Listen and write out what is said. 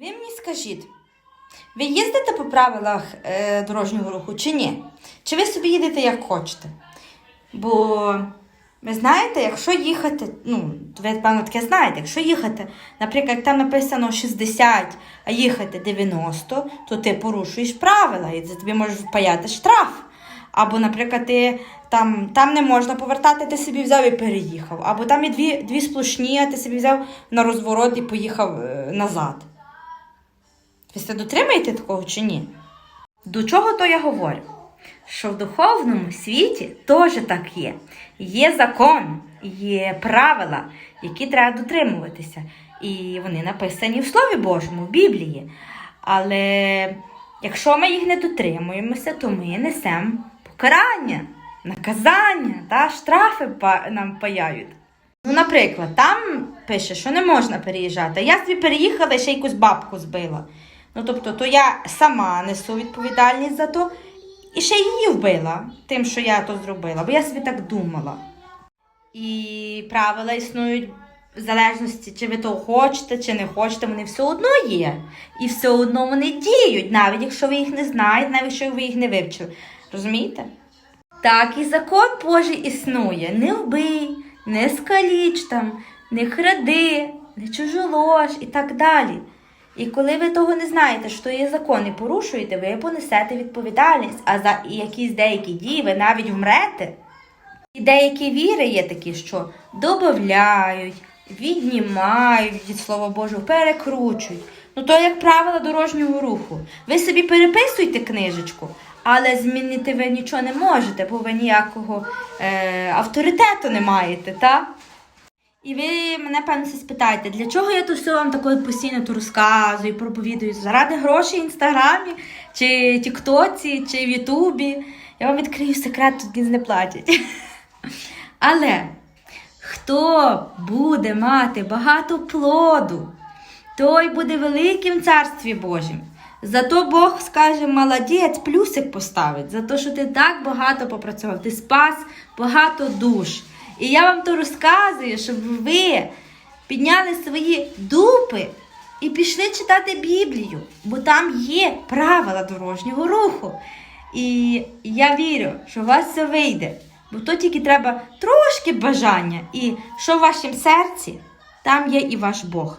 Ви мені скажіть, ви їздите по правилах е, дорожнього руху чи ні? Чи ви собі їдете як хочете? Бо ви знаєте, якщо їхати, ну, ви певно таке знаєте, якщо їхати, наприклад, там написано 60, а їхати 90, то ти порушуєш правила і за тобі можуть впаяти штраф. Або, наприклад, ти там, там не можна повертати, ти собі взяв і переїхав. Або там є дві, дві сплошні, а ти собі взяв на розворот і поїхав е, назад. Ви це дотримаєте такого чи ні? До чого то я говорю? Що в духовному світі теж так є. Є закон, є правила, які треба дотримуватися. І вони написані в Слові Божому, в Біблії. Але якщо ми їх не дотримуємося, то ми несемо покарання, наказання та штрафи нам паяють. Ну, наприклад, там пише, що не можна переїжджати. Я собі переїхала і ще якусь бабку збила. Ну, тобто, то я сама несу відповідальність за то і ще її вбила тим, що я то зробила, бо я собі так думала. І правила існують в залежності, чи ви того хочете, чи не хочете, вони все одно є. І все одно вони діють, навіть якщо ви їх не знаєте, навіть якщо ви їх не вивчили. Розумієте? Так і закон Божий існує. Не вбий, не скаліч там, не кради, не чужолож і так далі. І коли ви того не знаєте, що є закон і порушуєте, ви понесете відповідальність, а за якісь деякі дії ви навіть вмрете. І деякі віри є такі, що додають, віднімають від Слова Божого, перекручують. Ну то як правило дорожнього руху. Ви собі переписуйте книжечку, але змінити ви нічого не можете, бо ви ніякого е, авторитету не маєте, так? І ви мене певно спитаєте, для чого я то все вам такою постійно то розказую, проповідую? Заради грошей в інстаграмі, чи Тіктоці, чи в Ютубі. Я вам відкрию секрет, тут не платять. Але хто буде мати багато плоду, той буде великим в царстві Божім. Зато Бог скаже, молодець, плюсик поставить, за те, що ти так багато попрацював, ти спас багато душ. І я вам то розказую, щоб ви підняли свої дупи і пішли читати Біблію, бо там є правила дорожнього руху. І я вірю, що у вас це вийде. Бо то тільки треба трошки бажання. І що в вашому серці, там є і ваш Бог.